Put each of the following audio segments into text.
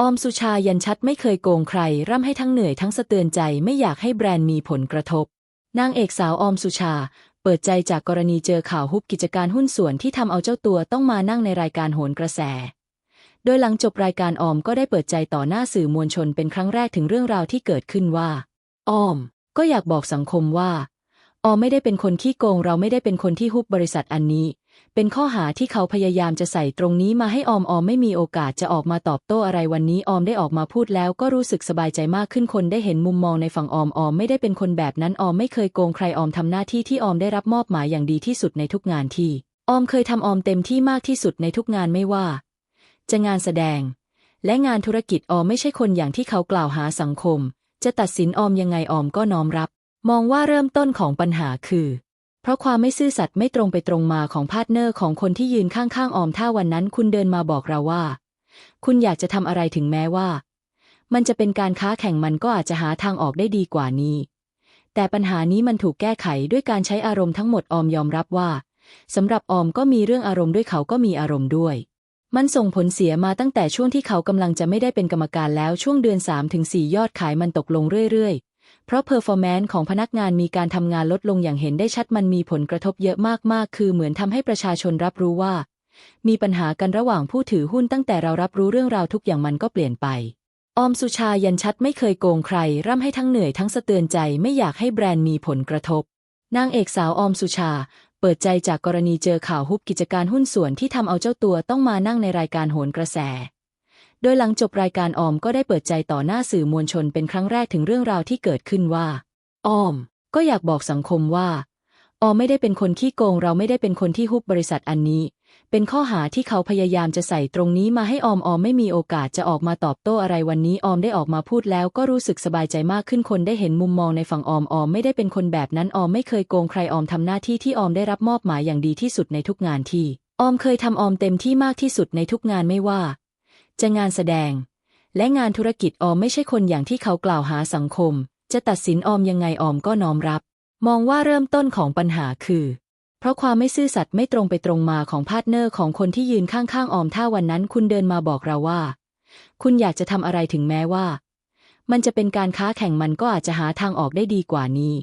ออมสุชายันชัดไม่เคยโกงใคร ร่ำให้ทั้งเหนื่อยทั้งสะเตือนใจไม่อยากให้แบรนด์มีผลกระทบ นางเอกสาวออมสุชา เปิดใจจากกรณีเจอข่าวฮุบกิจการหุ้นส่วนที่ทำเอาเจ้าตัวต้องมานั่งในรายการโหนกระแส โดยหลังจบรายการออมก็ได้เปิดใจต่อหน้าสื่อมวลชนเป็นครั้งแรกถึงเรื่องราวที่เกิดขึ้นว่า ออม ก็อยากบอกสังคมว่า ออมไม่ได้เป็นคนขี้โกงเราไม่ได้เป็นคนที่ฮุบบริษัทอันนี้ เป็นข้อหาที่เขาพยายามจะใส่ตรงนี้มาให้ออมออมไม่มีโอกาสจะออกมาตอบโต้อะไรวันนี้ออมได้ออกมาพูดแล้วก็รู้สึกสบายใจมากขึ้นคนได้เห็นมุมมองในฝั่งออมออมไม่ได้เป็นคนแบบนั้นออมไม่เคยโกงใครออมทำหน้าที่ที่ออมได้รับมอบหมายอย่างดีที่สุดในทุกงานที่ ออมเคยทำออมเต็มที่มากที่สุดในทุกงานไม่ว่า จะงานแสดง และงานธุรกิจออมไม่ใช่คนอย่างที่เขากล่าวหาสังคม จะตัดสินออมยังไงออมก็น้อมรับ มองว่าเริ่มต้นของปัญหาคือ เพราะความไม่ซื่อสัตย์ไม่ตรงไปตรงมาของพาร์ทเนอร์ของคนที่ยืนข้างๆออมถ้าวันนั้นคุณเดินมาบอกเราว่า คุณอยากจะทำอะไรถึงแม้ว่า มันจะเป็นการค้าแข่งมันก็อาจจะหาทางออกได้ดีกว่านี้ แต่ปัญหานี้มันถูกแก้ไขด้วยการใช้อารมณ์ทั้งหมดออมยอมรับว่าสำหรับออมก็มีเรื่องอารมณ์ด้วยเขาก็มีอารมณ์ด้วย มันส่งผลเสียมาตั้งแต่ช่วงที่เขากำลังจะไม่ได้เป็นกรรมการแล้วช่วงเดือน3-4ยอดขายมันตกลงเรื่อยๆ เพราะเพอร์ฟอร์แมนซ์ของพนักงานมีการทำงานลดลงอย่างเห็นได้ชัดมันมีผลกระทบเยอะมากๆ คือเหมือนทำให้ประชาชนรับรู้ว่า มีปัญหากันระหว่างผู้ถือหุ้นตั้งแต่เรารับรู้เรื่องราวทุกอย่างมันก็เปลี่ยนไป ออมสุชายันชัดไม่เคยโกงใคร ร่ำให้ทั้งเหนื่อยทั้งสะเตือนใจไม่อยากให้แบรนด์มีผลกระทบ นางเอกสาวออมสุชา เปิดใจจากกรณีเจอข่าวฮุบกิจการหุ้นส่วนที่ทำเอาเจ้าตัวต้องมานั่งในรายการโหนกระแส ดยหลังจบรายการออมก็ได้เปิดใจต่อหน้าสื่อมวลชนเป็นครั้งแรกถึงเรื่องราวที่เกิดขึ้นว่า ออม ก็อยากบอกสังคมว่าออมไม่ได้เป็นคนขี้โกง เราไม่ได้เป็นคนที่ฮุบบริษัทอันนี้ เป็นข้อหาที่เขาพยายามจะใส่ตรงนี้มาให้ออมออมไม่มีโอกาสจะออกมาตอบโต้อะไรวันนี้ออมได้ออกมาพูดแล้วก็รู้สึกสบายใจมากขึ้นคนได้เห็นมุมมองในฝั่งออมออมไม่ได้เป็นคนแบบนั้นออมไม่เคยโกงใครออมทำหน้าที่ที่ออมได้รับมอบหมายอย่างดีที่สุดในทุกงานที่ออมเคยทำออมเต็มที่มากที่สุดในทุกงานไม่ว่า จะงานแสดง และงานธุรกิจออมไม่ใช่คนอย่างที่เขากล่าวหาสังคม จะตัดสินออมยังไงออมก็น้อมรับ มองว่าเริ่มต้นของปัญหาคือ เพราะความไม่ซื่อสัตย์ไม่ตรงไปตรงมาของพาร์ทเนอร์ของคนที่ยืนข้างๆออมถ้าวันนั้นคุณเดินมาบอกเราว่า คุณอยากจะทำอะไรถึงแม้ว่า มันจะเป็นการค้าแข่งมันก็อาจจะหาทางออกได้ดีกว่านี้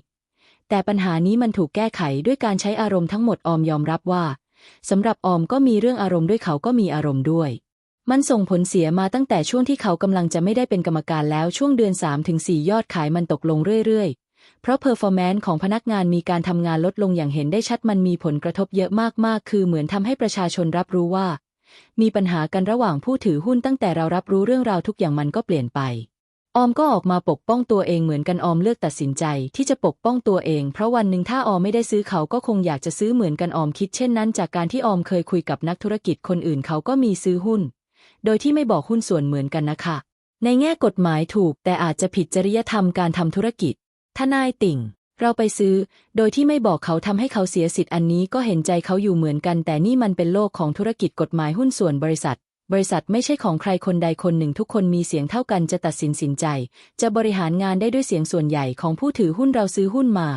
แต่ปัญหานี้มันถูกแก้ไขด้วยการใช้อารมณ์ทั้งหมดออมยอมรับว่าสำหรับออมก็มีเรื่องอารมณ์ด้วยเขาก็มีอารมณ์ด้วย มันส่งผลเสียมาตั้งแต่ช่วงที่เขากำลังจะไม่ได้เป็นกรรมการแล้วช่วงเดือน 3-4 ยอดขายมันตกลงเรื่อยๆ เพราะเพอร์ฟอร์แมนซ์ของพนักงานมีการทำงานลดลงอย่างเห็นได้ชัดมันมีผลกระทบเยอะมากๆ คือเหมือนทำให้ประชาชนรับรู้ว่า มีปัญหากันระหว่างผู้ถือหุ้นตั้งแต่เรารับรู้เรื่องราวทุกอย่างมันก็เปลี่ยนไป ออมก็ออกมาปกป้องตัวเองเหมือนกันออมเลือกตัดสินใจที่จะปกป้องตัวเอง เพราะวันหนึ่งถ้าออมไม่ได้ซื้อเขาก็คงอยากจะซื้อเหมือนกันออมคิดเช่นนั้น จากการที่ออมเคยคุยกับนักธุรกิจคนอื่นเขาก็มีซื้อหุ้น โดยที่ไม่บอกหุ้นส่วนเหมือนกันนะคะ ในแง่กฎหมายถูกแต่อาจจะผิดจริยธรรมการทำธุรกิจ ทนายติ่ง เราไปซื้อ โดยที่ไม่บอกเขาทำให้เขาเสียสิทธิ์อันนี้ก็เห็นใจเขาอยู่เหมือนกัน แต่นี่มันเป็นโลกของธุรกิจกฎหมายหุ้นส่วนบริษัท บริษัทไม่ใช่ของใครคนใดคนหนึ่งทุกคนมีเสียงเท่ากันจะตัดสินสินใจ จะบริหารงานได้ด้วยเสียงส่วนใหญ่ของผู้ถือหุ้นเราซื้อหุ้นมา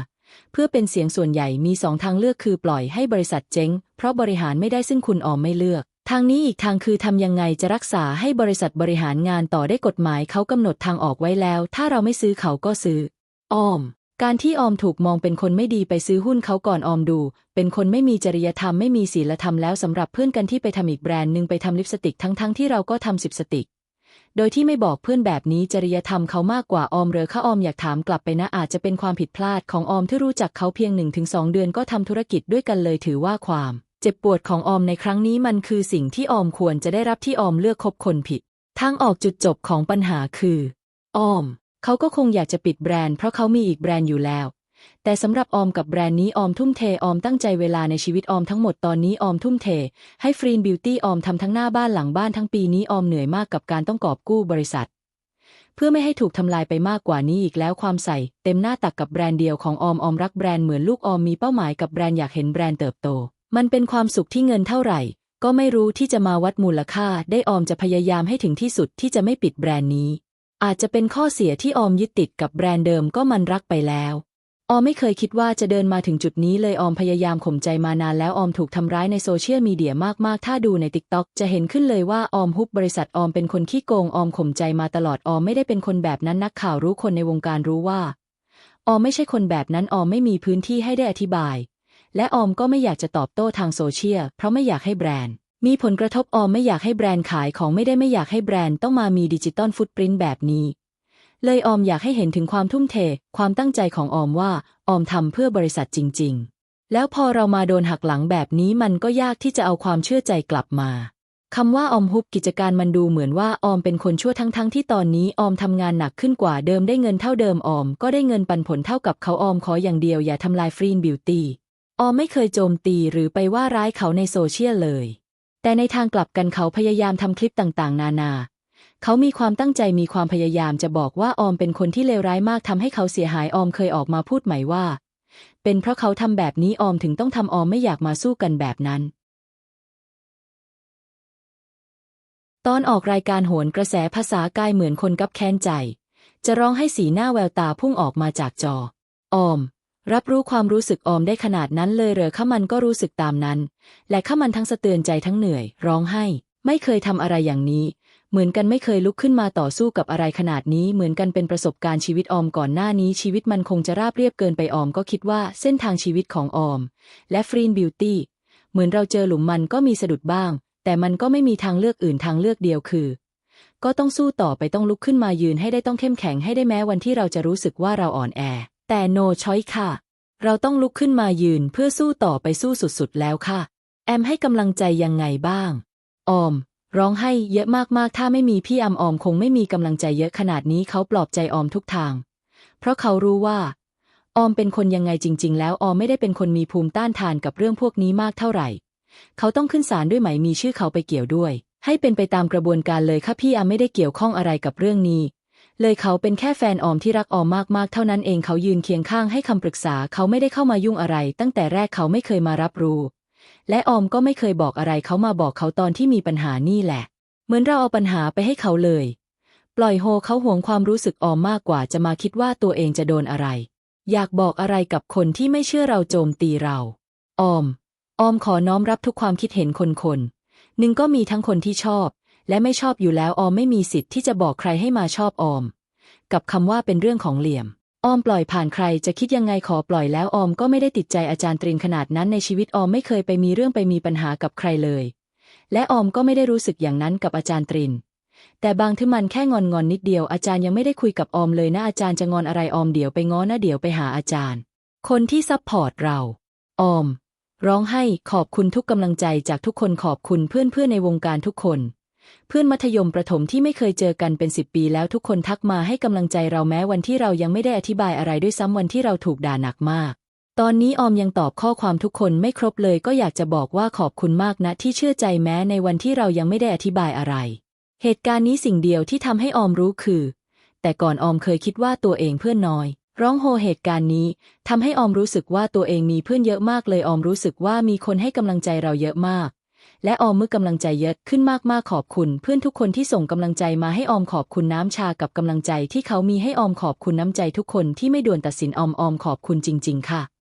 เพื่อเป็นเสียงส่วนใหญ่มีสองทางเลือกคือปล่อยให้บริษัทเจ๊ง เพราะบริหารไม่ได้ซึ่งคุณออมไม่เลือก ทางนี้อีกทางคือทำยังไงจะรักษาให้บริษัทบริหารงานต่อได้กฎหมายเขากำหนดทางออกไว้แล้ว ถ้าเราไม่ซื้อเขาก็ซื้อ ออม การที่ออมถูกมองเป็นคนไม่ดีไปซื้อหุ้นเขาก่อนออมดู เป็นคนไม่มีจริยธรรมไม่มีศีลธรรมแล้วสำหรับเพื่อนกันที่ไปทำอีกแบรนด์หนึ่งไปทำลิปสติกทั้งๆทที่เราก็ทำสิบสติก โดยที่ไม่บอกเพื่อนแบบนี้จริยธรรมเขามากกว่าออมเรือข้าออมอยากถามกลับไปนะอาจจะเป็นความผิดพลาดของออมที่รู้จักเขาเพียงหนึ่งถึงสองเดือนก็ทำธุรกิจด้วยกันเลยถือว่าความ จ็บปวดของออมในครั้งนี้มันคือสิ่งที่ออมควรจะได้รับที่ออมเลือกคบคนผิด ทางออกจุดจบของปัญหาคือ ออม เขาก็คงอยากจะปิดแบรนด์เพราะเขามีอีกแบรนด์อยู่แล้ว แต่สำหรับออมกับแบรนด์นี้ออมทุ่มเทออมตั้งใจเวลาในชีวิตออมทั้งหมดตอนนี้ออมทุ่มเท ให้ฟรีนบิวตี้ออมทำทั้งหน้าบ้านหลังบ้านทั้งปีนี้ออมเหนื่อยมากกับการต้องกอบกู้บริษัท เพื่อไม่ให้ถูกทำลายไปมากกว่านี้อีกแล้วความใส่ เต็มหน้าตักกับแบรนด์เดียวของออมออมรักแบรนด์เหมือนลูกออมมีเป้าหมายกับแบรนด์อยากเห็นแบรนด์เติบโต มันเป็นความสุขที่เงินเท่าไหร่ ก็ไม่รู้ที่จะมาวัดมูลค่า ได้ออมจะพยายามให้ถึงที่สุดที่จะไม่ปิดแบรนด์นี้ อาจจะเป็นข้อเสียที่ออมยึดติดกับแบรนด์เดิมก็มันรักไปแล้ว ออมไม่เคยคิดว่าจะเดินมาถึงจุดนี้เลยออมพยายามข่มใจมานานแล้วออมถูกทำร้ายในโซเชียลมีเดียมากๆ ถ้าดูในติ๊กต็อกจะเห็นขึ้นเลยว่าออมฮุบบริษัทออมเป็นคนขี้โกงออมข่มใจมาตลอดออมไม่ได้เป็นคนแบบนั้นนักข่าวรู้คนในวงการรู้ว่า ออมไม่ใช่คนแบบนั้นออมไม่มีพื้นที่ให้ได้อธิบาย และออมก็ไม่อยากจะตอบโต้ทางโซเชียลเพราะไม่อยากให้แบรนด์ มีผลกระทบออมไม่อยากให้แบรนด์ขายของไม่ได้ไม่อยากให้แบรนด์ต้องมามีดิจิตอลฟุตปรินต์แบบนี้ เลยออมอยากให้เห็นถึงความทุ่มเท ความตั้งใจของออมว่าออมทำเพื่อบริษัทจริง ๆ แล้วพอเรามาโดนหักหลังแบบนี้มันก็ยากที่จะเอาความเชื่อใจกลับมาคำว่าออมฮุบกิจการมันดูเหมือนว่าออมเป็นคนชั่วทั้งๆทที่ตอนนี้ออมทำงานหนักขึ้นกว่าเดิมได้เงินเท่าเดิมออม ก็ได้เงินปันผลเท่ากับเขาออมขออย่างเดียวอย่าทำลายฟรีนบิวตี้ ออมไม่เคยโจมตีหรือไปว่าร้ายเขาในโซเชียลเลย แต่ในทางกลับกันเขาพยายามทำคลิปต่างๆ นานา เขามีความตั้งใจมีความพยายามจะบอกว่าออมเป็นคนที่เลวร้ายมากทำให้เขาเสียหายออมเคยออกมาพูดไหมว่า เป็นเพราะเขาทำแบบนี้ออมถึงต้องทำออมไม่อยากมาสู้กันแบบนั้น ตอนออกรายการโหนกระแสภาษากายเหมือนคนกับแค้นใจ จะร้องให้สีหน้าแววตาพุ่งออกมาจากจอ ออม รับรู้ความรู้สึกออมได้ขนาดนั้นเลยเหรอข้ามันก็รู้สึกตามนั้น และข้ามันทั้งสะเตือนใจทั้งเหนื่อย ร้องไห้ ไม่เคยทำอะไรอย่างนี้ เหมือนกันไม่เคยลุกขึ้นมาต่อสู้กับอะไรขนาดนี้เหมือนกันเป็นประสบการณ์ชีวิตออมก่อนหน้านี้ชีวิตมันคงจะราบเรียบเกินไปออมก็คิดว่าเส้นทางชีวิตของออม และฟรีนบิวตี้เหมือนเราเจอหลุมมันก็มีสะดุดบ้าง แต่มันก็ไม่มีทางเลือกอื่นทางเลือกเดียวคือ ก็ต้องสู้ต่อไปต้องลุกขึ้นมายืนให้ได้ต้องเข้มแข็งให้ได้แม้วันที่เราจะรู้สึกว่าเราอ่อนแอ แต่โนช้อยค่ะ เราต้องลุกขึ้นมายืนเพื่อสู้ต่อไปสู้สุดๆแล้วค่ะ แอมให้กำลังใจยังไงบ้าง ออม ร้องไห้เยอะมากๆ ถ้าไม่มีพี่อำออมคงไม่มีกำลังใจเยอะขนาดนี้เขาปลอบใจออมทุกทาง เพราะเขารู้ว่า ออมเป็นคนยังไงจริง ๆ แล้วออมไม่ได้เป็นคนมีภูมิต้านทานกับเรื่องพวกนี้มากเท่าไหร่ เขาต้องขึ้นศาลด้วยไหมมีชื่อเขาไปเกี่ยวด้วย ให้เป็นไปตามกระบวนการเลยค่ะพี่อำไม่ได้เกี่ยวข้องอะไรกับเรื่องนี้ เลยเขาเป็นแค่แฟนออมที่รักออมมากๆ เท่านั้นเองเขายืนเคียงข้างให้คำปรึกษาเขาไม่ได้เข้ามายุ่งอะไร ตั้งแต่แรกเขาไม่เคยมารับรู้ และออมก็ไม่เคยบอกอะไรเขามาบอกเขาตอนที่มีปัญหานี่แหละ เหมือนเราเอาปัญหาไปให้เขาเลย ปล่อยโฮเขาห่วงความรู้สึกออมมากกว่าจะมาคิดว่าตัวเองจะโดนอะไร อยากบอกอะไรกับคนที่ไม่เชื่อเราโจมตีเราออมออมขอน้อมรับทุกความคิดเห็นคนคนหนึ่งก็มีทั้งคนที่ชอบ และไม่ชอบอยู่แล้วออมไม่มีสิทธิ์ที่จะบอกใครให้มาชอบออม กับคำว่าเป็นเรื่องของเหลี่ยม ออมปล่อยผ่านใครจะคิดยังไงขอปล่อยแล้วออมก็ไม่ได้ติดใจอาจารย์ตรินขนาดนั้นในชีวิตออมไม่เคยไปมีเรื่องไปมีปัญหากับใครเลย และออมก็ไม่ได้รู้สึกอย่างนั้นกับอาจารย์ตริน แต่บางที่มันแค่งอนงอนนิดเดียวอาจารย์ยังไม่ได้คุยกับออมเลยนะอาจารย์จะงอนอะไรออมเดี๋ยวไปง้อนะเดี๋ยวไปหาอาจารย์ คนที่ซัพพอร์ตเรา ออม ร้องให้ขอบคุณทุกกำลังใจจากทุกคนขอบคุณเพื่อนๆในวงการทุกคน เพื่อนมัธยมประถมที่ไม่เคยเจอกันเป็นสิบปีแล้วทุกคนทักมาให้กำลังใจเราแม้วันที่เรายังไม่ได้อธิบายอะไรด้วยซ้ำวันที่เราถูกด่าหนักมาก ตอนนี้ออมยังตอบข้อความทุกคนไม่ครบเลยก็อยากจะบอกว่าขอบคุณมากนะที่เชื่อใจแม้ในวันที่เรายังไม่ได้อธิบายอะไร เหตุการณ์นี้สิ่งเดียวที่ทำให้ออมรู้คือ แต่ก่อนออมเคยคิดว่าตัวเองเพื่อนน้อยร้องโฮเหตุการณ์นี้ทำให้ออมรู้สึกว่าตัวเองมีเพื่อนเยอะมากเลยออมรู้สึกว่ามีคนให้กำลังใจเราเยอะมาก และออมเมื่อกำลังใจเยอะขึ้นมากๆขอบคุณ เพื่อนทุกคนที่ส่งกำลังใจมาให้ออมขอบคุณน้ำชากับกำลังใจที่เขามีให้ออมขอบคุณน้ำใจทุกคนที่ไม่ด่วนตัดสินออมออมขอบคุณจริง ๆ ค่ะ